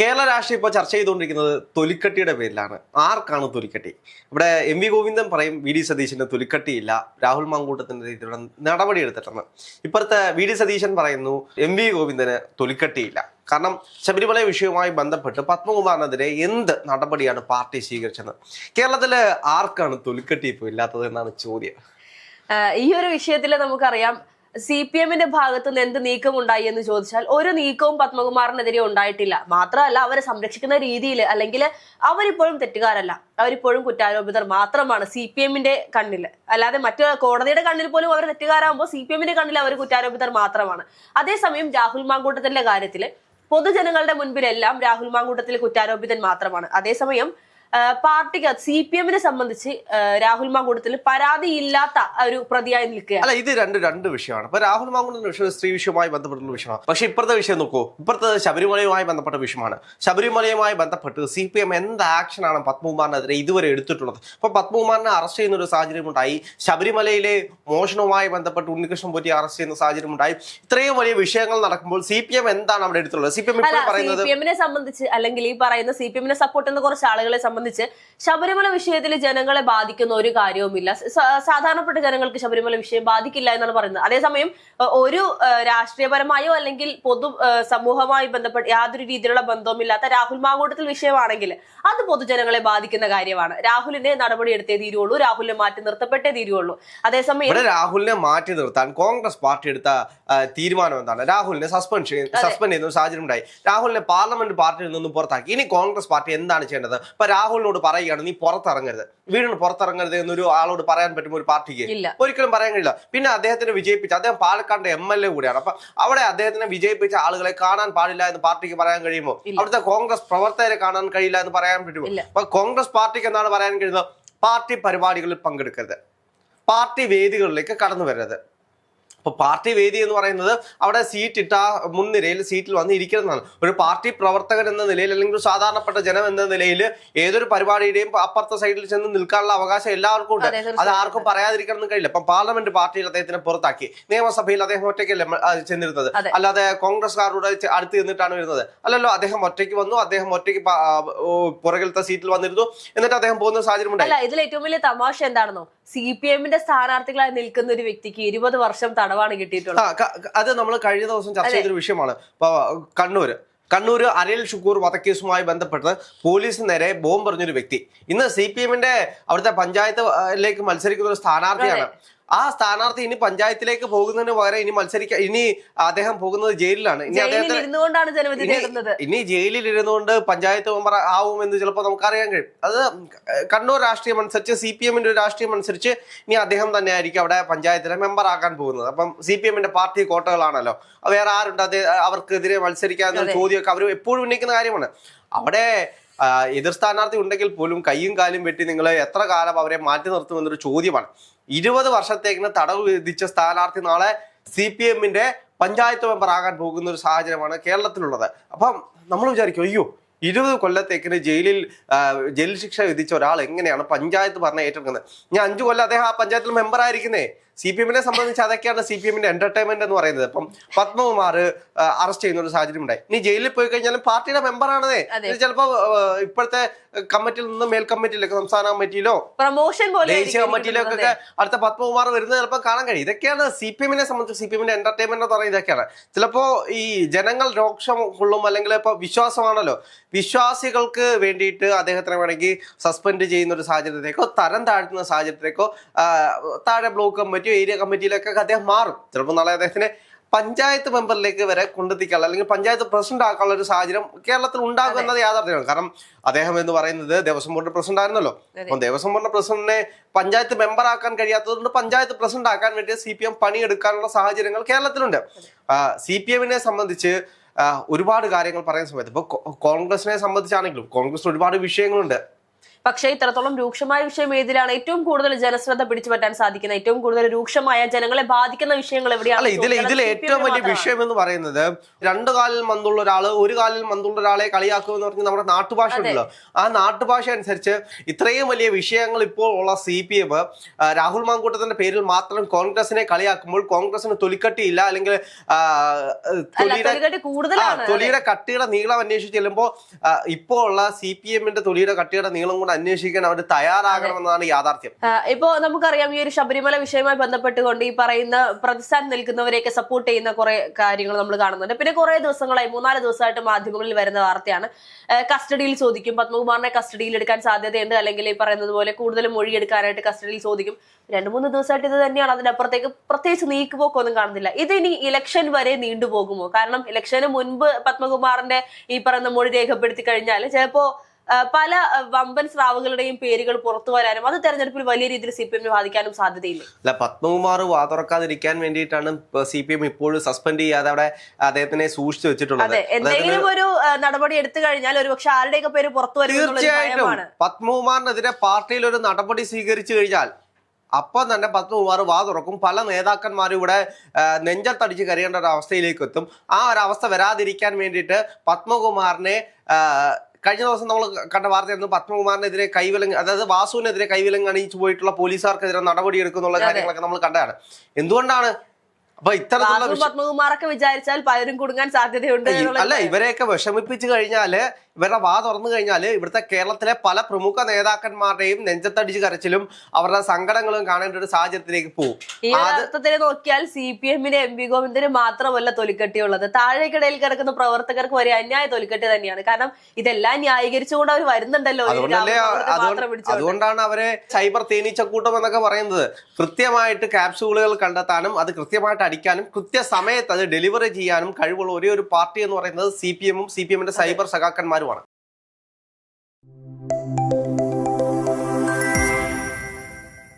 കേരള രാഷ്ട്രീയം ഇപ്പോൾ ചർച്ച ചെയ്തുകൊണ്ടിരിക്കുന്നത് തൊലിക്കട്ടിയുടെ പേരിലാണ്. ആർക്കാണ് തൊലിക്കട്ടി? ഇവിടെ എം വി ഗോവിന്ദൻ പറയും വി ഡി സതീശന് തൊലിക്കട്ടിയില്ല. രാഹുൽ മാങ്കൂട്ടത്തിന്റെ രീതിയിലുള്ള നടപടി എടുത്തിട്ടുണ്ട്. ഇപ്പോഴത്തെ വി ഡി സതീശൻ പറയുന്നു എം വി ഗോവിന്ദന് തൊലിക്കട്ടിയില്ല. കാരണം ശബരിമല വിഷയവുമായി ബന്ധപ്പെട്ട് പത്മകുമാറിനെതിരെ എന്ത് നടപടിയാണ് പാർട്ടി സ്വീകരിച്ചത്? കേരളത്തിൽ ആർക്കാണ് തൊലിക്കട്ടി ഇപ്പോൾ ഇല്ലാത്തത് എന്നാണ് ചോദ്യം. ഈ ഒരു വിഷയത്തിൽ നമുക്കറിയാം സി പി എമ്മിന്റെ ഭാഗത്തു നിന്ന് എന്ത് നീക്കം ഉണ്ടായി എന്ന് ചോദിച്ചാൽ ഒരു നീക്കവും പത്മകുമാറിനെതിരെ ഉണ്ടായിട്ടില്ല. മാത്രമല്ല അവരെ സംരക്ഷിക്കുന്ന രീതിയിൽ അല്ലെങ്കിൽ അവരിപ്പോഴും തെറ്റുകാരല്ല. അവരിപ്പോഴും കുറ്റാരോപിതർ മാത്രമാണ് സി പി എമ്മിന്റെ കണ്ണിൽ അല്ലാതെ മറ്റു കോടതിയുടെ കണ്ണിൽ പോലും അവർ തെറ്റുകാരാകുമ്പോൾ സി പി എമ്മിന്റെ കണ്ണിൽ അവർ കുറ്റാരോപിതർ മാത്രമാണ്. അതേസമയം രാഹുൽ മാങ്കൂട്ടത്തിന്റെ കാര്യത്തിൽ പൊതുജനങ്ങളുടെ മുൻപിലെല്ലാം രാഹുൽ മാങ്കൂട്ടത്തിൽ കുറ്റാരോപിതൻ മാത്രമാണ്. അതേസമയം പാർട്ടിക്ക് സി പി എമ്മിനെ സംബന്ധിച്ച് രാഹുൽ മാങ്കൂട്ടത്തിൽ പരാതിയില്ലാത്ത ഒരു പ്രതിയായി നിൽക്കുക അല്ല ഇത് രണ്ട് രണ്ട് വിഷയമാണ്. ഇപ്പൊ രാഹുൽ മാങ്കൂടത്തിന്റെ വിഷയം സ്ത്രീ വിഷയവുമായി ബന്ധപ്പെട്ടുള്ള വിഷയമാണ്. പക്ഷെ ഇപ്പുറത്തെ വിഷയം നോക്കൂ. ഇപ്പുറത്തെ ശബരിമലയുമായി ബന്ധപ്പെട്ട വിഷയമാണ്. ശബരിമലയുമായി ബന്ധപ്പെട്ട് സി പി എം എന്ത് ആക്ഷനാണ് പത്മകുമാറിനെതിരെ ഇതുവരെ എടുത്തിട്ടുള്ളത്? ഇപ്പൊ പത്മകുമാറിനെ അറസ്റ്റ് ചെയ്യുന്ന ഒരു സാഹചര്യം ഉണ്ടായി ശബരിമലയിലെ മോഷണവുമായി ബന്ധപ്പെട്ട് ഉണ്ണികൃഷ്ണൻ പോറ്റി അറസ്റ്റ് ചെയ്യുന്ന സാഹചര്യം ഉണ്ടായി ഇത്രയും വലിയ വിഷയങ്ങൾ നടക്കുമ്പോൾ സി പി എം എന്താണ് അവിടെ എടുത്തുള്ളത് സി പി എം സംബന്ധിച്ച് അല്ലെങ്കിൽ ഈ പറയുന്ന സി പി എമ്മിനെ സപ്പോർട്ട് ചെയ്യുന്ന കുറച്ച് ആളുകളെ സംബന്ധിച്ച് ശബരിമല വിഷയത്തിൽ ജനങ്ങളെ ബാധിക്കുന്ന ഒരു കാര്യവുമില്ല. സാധാരണപ്പെട്ട ജനങ്ങൾക്ക് ശബരിമല വിഷയം ബാധിക്കില്ല എന്നാണ് പറയുന്നത്. അതേസമയം ഒരു രാഷ്ട്രീയപരമായോ അല്ലെങ്കിൽ പൊതു സമൂഹമായി ബന്ധപ്പെട്ട് യാതൊരു രീതിയിലുള്ള ബന്ധവുമില്ലാത്ത രാഹുൽ മാങ്കൂട്ടത്തിൽ വിഷയമാണെങ്കിൽ അത് പൊതുജനങ്ങളെ ബാധിക്കുന്ന കാര്യമാണ്. രാഹുലിനെ നടപടി എടുത്തേ തീരുള്ളൂ. രാഹുലിനെ മാറ്റി നിർത്തപ്പെട്ടേ തീരുള്ളൂ. അതേസമയം രാഹുലിനെ മാറ്റി നിർത്താൻ കോൺഗ്രസ് പാർട്ടി എടുത്ത തീരുമാനം എന്താണ്? രാഹുലിനെ സസ്പെൻഷൻ സസ്പെൻഡ് ചെയ്യുന്ന ഒരു സാഹചര്യം ഉണ്ടായി. രാഹുലിനെ പാർലമെന്റ് പാർട്ടിയിൽ നിന്നും പുറത്താക്കി. ഇനി കോൺഗ്രസ് പാർട്ടി എന്താണ് ചെയ്യേണ്ടത്? ഇപ്പൊ രാഹുലിനോട് പറയുകയാണ് നീ പുറത്തിറങ്ങരുത് വീടിന് പുറത്തിറങ്ങരുത് എന്നൊരു ആളോട് പറയാൻ പറ്റും ഒരു പാർട്ടിക്ക്. ഒരിക്കലും പറയാൻ കഴിയില്ല പിന്നെ അദ്ദേഹത്തിനെ വിജയിപ്പിച്ച അദ്ദേഹം പാലക്കാട് എം എൽ എ കൂടിയാണ് അപ്പൊ അവിടെ അദ്ദേഹത്തിനെ വിജയിപ്പിച്ച ആളുകളെ കാണാൻ പാടില്ല എന്ന് പാർട്ടിക്ക് പറയാൻ കഴിയുമോ. അവിടുത്തെ കോൺഗ്രസ് പ്രവർത്തകരെ കാണാൻ കഴിയില്ല എന്ന് പറയാൻ പറ്റുമോ. അപ്പൊ കോൺഗ്രസ് പാർട്ടിക്ക് എന്താണ് പറയാൻ കഴിയുന്നത് പാർട്ടി പരിപാടികളിൽ പങ്കെടുക്കരുത് പാർട്ടി വേദികളിലേക്ക് കടന്നു വരരുത് അപ്പൊ പാർട്ടി വേദി എന്ന് പറയുന്നത് അവിടെ സീറ്റ് ഇട്ട മുൻനിരയിൽ സീറ്റിൽ വന്ന് ഇരിക്കുന്നതാണ് ഒരു പാർട്ടി പ്രവർത്തകൻ എന്ന നിലയിൽ അല്ലെങ്കിൽ ഒരു സാധാരണപ്പെട്ട ജനം എന്ന നിലയിൽ ഏതൊരു പരിപാടിയുടെയും അപ്പുറത്തെ സൈഡിൽ ചെന്ന് നിൽക്കാനുള്ള അവകാശം എല്ലാവർക്കും ഉണ്ട്. അത് ആർക്കും പറയാതിരിക്കണം എന്ന് കഴിയില്ല. ഇപ്പം പാർലമെന്റ് പാർട്ടിയിൽ അദ്ദേഹത്തിനെ പുറത്താക്കി. നിയമസഭയിൽ അദ്ദേഹം ഒറ്റയ്ക്കല്ലേ ചെന്നിരുന്നത്? അല്ലാതെ കോൺഗ്രസ്കാരുടെ അടുത്ത് നിന്നിട്ടാണ് വരുന്നത്. അല്ലല്ലോ അദ്ദേഹം ഒറ്റയ്ക്ക് വന്നു. അദ്ദേഹം ഒറ്റയ്ക്ക് പുറകിലത്തെ സീറ്റിൽ വന്നിരുന്നു. എന്നിട്ട് അദ്ദേഹം പോകുന്ന സാഹചര്യം ഉണ്ടായി. ഇതിൽ ഏറ്റവും വലിയ തമാശ എന്താണെന്നോ? സി പി എമ്മിന്റെ സ്ഥാനാർത്ഥികളായി നിൽക്കുന്ന ഒരു വ്യക്തിക്ക് ഇരുപത് വർഷം തടവാണ് കിട്ടിയിട്ടുള്ളത്. അത് നമ്മൾ കഴിഞ്ഞ ദിവസം ചർച്ച ചെയ്തൊരു വിഷയമാണ്. കണ്ണൂര്. കണ്ണൂർ അനിൽ ഷുക്കൂർ വധക്കേസുമായി ബന്ധപ്പെട്ട് പോലീസിന് നേരെ ബോംബ് പറഞ്ഞൊരു വ്യക്തി. ഇന്ന് സി പി എമ്മിന്റെ അവിടുത്തെ പഞ്ചായത്തിലേക്ക് മത്സരിക്കുന്ന ഒരു സ്ഥാനാർത്ഥിയാണ്. ആ സ്ഥാനാർത്ഥി ഇനി പഞ്ചായത്തിലേക്ക് പോകുന്നതിന് പകരം ഇനി മത്സരിക്കാൻ ഇനി അദ്ദേഹം പോകുന്നത് ജയിലിലാണ്. ഇനി അദ്ദേഹത്തിന് ഇനി- ജയിലിൽ ഇരുന്നുകൊണ്ട് പഞ്ചായത്ത് മെമ്പർ എന്ന് ചിലപ്പോൾ നമുക്കറിയാൻ കഴിയും. അത് കണ്ണൂർ രാഷ്ട്രീയം അനുസരിച്ച് സി പി എമ്മിന്റെ ഒരു രാഷ്ട്രീയം അനുസരിച്ച് ഇനി അദ്ദേഹം തന്നെ ആയിരിക്കും അവിടെ പഞ്ചായത്തിലെ മെമ്പർ ആക്കാൻ പോകുന്നത്. അപ്പം സി പി എമ്മിന്റെ പാർട്ടി കോട്ടകളാണല്ലോ. വേറെ ആരുണ്ട് അത് അവർക്കെതിരെ മത്സരിക്കാൻ ചോദ്യമൊക്കെ അവർ എപ്പോഴും ഉന്നയിക്കുന്ന കാര്യമാണ്. അവിടെ എതിർ സ്ഥാനാർത്ഥി ഉണ്ടെങ്കിൽ പോലും കൈയും കാലും വെട്ടി നിങ്ങൾ എത്ര കാലം അവരെ മാറ്റി നിർത്തുമെന്നൊരു ചോദ്യമാണ്. ഇരുപത് വർഷത്തേക്കിന് തടവ് വിധിച്ച സ്ഥാനാർത്ഥി നാളെ സി പി എമ്മിന്റെ പഞ്ചായത്ത് മെമ്പർ ആകാൻ പോകുന്ന ഒരു സാഹചര്യമാണ് കേരളത്തിലുള്ളത്. അപ്പം നമ്മൾ വിചാരിക്കും അയ്യോ ഇരുപത് കൊല്ലത്തേക്കിന് ജയിലിൽ ജയിൽ ശിക്ഷ വിധിച്ച ഒരാൾ എങ്ങനെയാണ് പഞ്ചായത്ത് ഭരണം ഏറ്റെടുക്കുന്നത്? ഞാൻ അഞ്ചു കൊല്ലം അദ്ദേഹം ആ പഞ്ചായത്തിൽ മെമ്പർ ആയിരിക്കുന്നേ സി പി എമ്മിനെ സംബന്ധിച്ച് അതൊക്കെയാണ് സി പി എമ്മിന്റെ എന്റർടൈൻമെന്റ് എന്ന് പറയുന്നത്. ഇപ്പം പത്മകുമാർ അറസ്റ്റ് ചെയ്യുന്ന ഒരു സാഹചര്യം ഉണ്ടായി. ഇനി ജയിലിൽ പോയി കഴിഞ്ഞാലും പാർട്ടിയുടെ മെമ്പർ ആണേ ചിലപ്പോ ഇപ്പോഴത്തെ കമ്മിറ്റിയിൽ നിന്ന് മേൽ കമ്മിറ്റിയിലൊക്കെ സംസ്ഥാന കമ്മിറ്റിയിലോ പ്രൊമോഷൻ ദേശീയ കമ്മിറ്റിയിലോ ഒക്കെ അടുത്ത പത്മകുമാർ വരുന്നത് ചിലപ്പോൾ കാണാൻ കഴിയും. ഇതൊക്കെയാണ് സി പി എമ്മിനെ സംബന്ധിച്ച് സി പി എമ്മിന്റെ എന്റർടൈൻമെന്റ് എന്ന് പറയുന്നത് ഇതൊക്കെയാണ്. ചിലപ്പോ ഈ ജനങ്ങൾ രോക്ഷം കൊള്ളും അല്ലെങ്കിൽ ഇപ്പൊ വിശ്വാസമാണല്ലോ. വിശ്വാസികൾക്ക് വേണ്ടിയിട്ട് അദ്ദേഹത്തിനെ വേണമെങ്കിൽ സസ്പെൻഡ് ചെയ്യുന്ന ഒരു സാഹചര്യത്തിലേക്കോ തരം താഴ്ത്തുന്ന സാഹചര്യത്തിലേക്കോ താഴെ ബ്ലോക്ക് കമ്മിറ്റിയോ ഏരിയ കമ്മിറ്റിയിലേക്കൊക്കെ അദ്ദേഹം മാറും. ചിലപ്പോൾ നാളെ അദ്ദേഹത്തിന് പഞ്ചായത്ത് മെമ്പറിലേക്ക് വരെ കൊണ്ടെത്തിക്കാനുള്ള അല്ലെങ്കിൽ പഞ്ചായത്ത് പ്രസിഡന്റ് ആക്കാനുള്ള ഒരു സാഹചര്യം കേരളത്തിൽ ഉണ്ടാകും എന്നത് യാഥാർത്ഥ്യമാണ്. കാരണം അദ്ദേഹം എന്ന് പറയുന്നത് ദേവസ്വം ബോർഡിന്റെ പ്രസിഡന്റ് ആയിരുന്നല്ലോ. അപ്പം ദേവസ്വം ബോർഡിന്റെ പ്രസിഡന്റിനെ പഞ്ചായത്ത് മെമ്പർ ആക്കാൻ കഴിയാത്തതുകൊണ്ട് പഞ്ചായത്ത് പ്രസിഡന്റ് ആക്കാൻ വേണ്ടി സി പി എം പണിയെടുക്കാനുള്ള സാഹചര്യങ്ങൾ കേരളത്തിലുണ്ട്. സി പി എമ്മിനെ സംബന്ധിച്ച് ഒരുപാട് കാര്യങ്ങൾ പറയുന്ന സമയത്ത്. ഇപ്പൊ കോ- കോൺഗ്രസിനെ സംബന്ധിച്ചാണെങ്കിലും കോൺഗ്രസ് ഒരുപാട് വിഷയങ്ങളുണ്ട്. പക്ഷേ ഇത്രത്തോളം രൂക്ഷമായ വിഷയം ഏതിലാണ് ഏറ്റവും കൂടുതൽ ജനശ്രദ്ധ പിടിച്ചു പറ്റാൻ സാധിക്കുന്ന ഏറ്റവും കൂടുതൽ രൂക്ഷമായ ജനങ്ങളെ ബാധിക്കുന്ന വിഷയങ്ങൾ എവിടെയാണ്? ഇതിൽ ഇതിൽ ഏറ്റവും വലിയ വിഷയം എന്ന് പറയുന്നത് രണ്ടു കാലിൽ മന്ദുള്ള ഒരാൾ ഒരു കാലിൽ മന്ദുള്ള ഒരാളെ കളിയാക്കുക എന്ന് പറഞ്ഞ് നമ്മുടെ നാട്ടുഭാഷ ഉണ്ടല്ലോ. ആ നാട്ടുഭാഷ അനുസരിച്ച് ഇത്രയും വലിയ വിഷയങ്ങൾ ഇപ്പോൾ ഉള്ള സി പി എം രാഹുൽ മാങ്കൂട്ടത്തിന്റെ പേരിൽ മാത്രം കോൺഗ്രസിനെ കളിയാക്കുമ്പോൾ കോൺഗ്രസിന് തൊലിക്കട്ടിയില്ല അല്ലെങ്കിൽ തൊലിയുടെ കട്ടിയുടെ നീളം അന്വേഷിച്ച് ചെല്ലുമ്പോൾ ഇപ്പോൾ ഉള്ള സി പി എമ്മിന്റെ തൊലിയുടെ കട്ടിയുടെ നീളം കൂടെ അന്വേഷിക്കാൻ അവർ തയ്യാറാകണമെന്നാണ് യാഥാർത്ഥ്യം. ഇപ്പോ നമുക്കറിയാം ഈ ഒരു ശബരിമല വിഷയവുമായി ബന്ധപ്പെട്ടുകൊണ്ട് ഈ പറയുന്ന പ്രതിസ്ഥാനം നിൽക്കുന്നവരെയൊക്കെ സപ്പോർട്ട് ചെയ്യുന്ന കുറെ കാര്യങ്ങൾ നമ്മൾ കാണുന്നുണ്ട്. പിന്നെ കുറെ ദിവസങ്ങളായി മൂന്നാൽ ദിവസമായിട്ട് മാധ്യമങ്ങളിൽ വരുന്ന വാർത്തയാണ്. കസ്റ്റഡിയിൽ ചോദിക്കും. പത്മകുമാറിനെ കസ്റ്റഡിയിൽ എടുക്കാൻ സാധ്യതയുണ്ട്. അല്ലെങ്കിൽ ഈ പറയുന്നത് പോലെ കൂടുതൽ മൊഴിയെടുക്കാനായിട്ട് കസ്റ്റഡിയിൽ ചോദിക്കും. രണ്ടു മൂന്ന് ദിവസമായിട്ട് ഇത് തന്നെയാണ്. അതിനപ്പുറത്തേക്ക് പ്രത്യേകിച്ച് നീക്കുപോക്കൊന്നും കാണുന്നില്ല. ഇത് ഇനി ഇലക്ഷൻ വരെ നീണ്ടുപോകുമോ? കാരണം ഇലക്ഷന് മുൻപ് പത്മകുമാറിന്റെ ഈ പറയുന്ന മൊഴി രേഖപ്പെടുത്തി കഴിഞ്ഞാൽ ചിലപ്പോ പല വമ്പൻ സ്രാവുകളുടെയും പേരുകൾ പുറത്തു വരാനും അത് തെരഞ്ഞെടുപ്പിൽ വലിയ രീതിയിൽ സി പി എമ്മിനെ ബാധിക്കാനും സാധ്യതയില്ല? അല്ല പത്മകുമാർ വാതുറക്കാതിരിക്കാൻ വേണ്ടിയിട്ടാണ് സി പി എം ഇപ്പോഴും സസ്പെൻഡ് ചെയ്യാതെ അവിടെ അദ്ദേഹത്തിനെ സൂക്ഷിച്ചു വെച്ചിട്ടുള്ളത്. എന്തെങ്കിലും ഒരു നടപടി എടുത്തു കഴിഞ്ഞാൽ ഒരുപക്ഷെ ആരുടെയൊക്കെ പേര് പുറത്തു വരും തീർച്ചയായിട്ടും. പത്മകുമാറിനെതിരെ പാർട്ടിയിൽ ഒരു നടപടി സ്വീകരിച്ചു കഴിഞ്ഞാൽ അപ്പം തന്നെ പത്മകുമാർ വാ തുറക്കും. പല നേതാക്കന്മാരും ഇവിടെ നെഞ്ചത്തടിച്ച് കരയേണ്ട ഒരു അവസ്ഥയിലേക്ക് എത്തും. ആ ഒരു അവസ്ഥ വരാതിരിക്കാൻ വേണ്ടിയിട്ട് പത്മകുമാറിനെ കഴിഞ്ഞ ദിവസം നമ്മൾ കണ്ട വാർത്തയായിരുന്നു പത്മകുമാറിനെതിരെ കൈവിലങ്ങ് അതായത് വാസുവിനെതിരെ കൈവിലങ്ങ് അണിയിച്ചു പോയിട്ടുള്ള പോലീസുകാർക്കെതിരെ നടപടിയെടുക്കുന്നുള്ള കാര്യങ്ങളൊക്കെ നമ്മൾ കണ്ടതാണ്. എന്തുകൊണ്ടാണ് അപ്പൊ ഇത്തരത്തിലുള്ള പത്മകുമാറൊക്കെ വിചാരിച്ചാൽ പലരും കുടുങ്ങാൻ സാധ്യതയുണ്ട് അല്ല ഇവരെയൊക്കെ വിഷമിപ്പിച്ചു കഴിഞ്ഞാൽ ഇവരുടെ വാ തുറന്നു കഴിഞ്ഞാൽ ഇവിടുത്തെ കേരളത്തിലെ പല പ്രമുഖ നേതാക്കന്മാരുടെയും നെഞ്ചത്തടിച്ച് കരച്ചിലും അവരുടെ സങ്കടങ്ങളും കാണേണ്ട ഒരു സാഹചര്യത്തിലേക്ക് പോകും ഈ ഒരു അർത്ഥത്തിൽ നോക്കിയാൽ സി പി എമ്മിന് എം വി ഗോവിന്ദന് മാത്രമല്ല തൊലിക്കെട്ടിയുള്ളത്. താഴേക്കിടയിൽ കിടക്കുന്ന പ്രവർത്തകർക്ക് വരെ അന്യായ തൊലിക്കെട്ടി തന്നെയാണ്. കാരണം ഇതെല്ലാം ന്യായീകരിച്ചുകൊണ്ട് അവർ വരുന്നുണ്ടല്ലോ. അതുകൊണ്ടാണ് അവരെ സൈബർ തേനീച്ചക്കൂട്ടം എന്നൊക്കെ പറയുന്നത്. കൃത്യമായിട്ട് ക്യാപ്സൂളുകൾ കണ്ടെത്താനും അത് കൃത്യമായിട്ട് അടിക്കാനും കൃത്യസമയത്ത് അത് ഡെലിവറി ചെയ്യാനും കഴിവുള്ള ഒരേ ഒരു പാർട്ടി എന്ന് പറയുന്നത് സി പി എമ്മും സി പി എമ്മിന്റെ സൈബർ സഖാക്കന്മാരുമാണ്.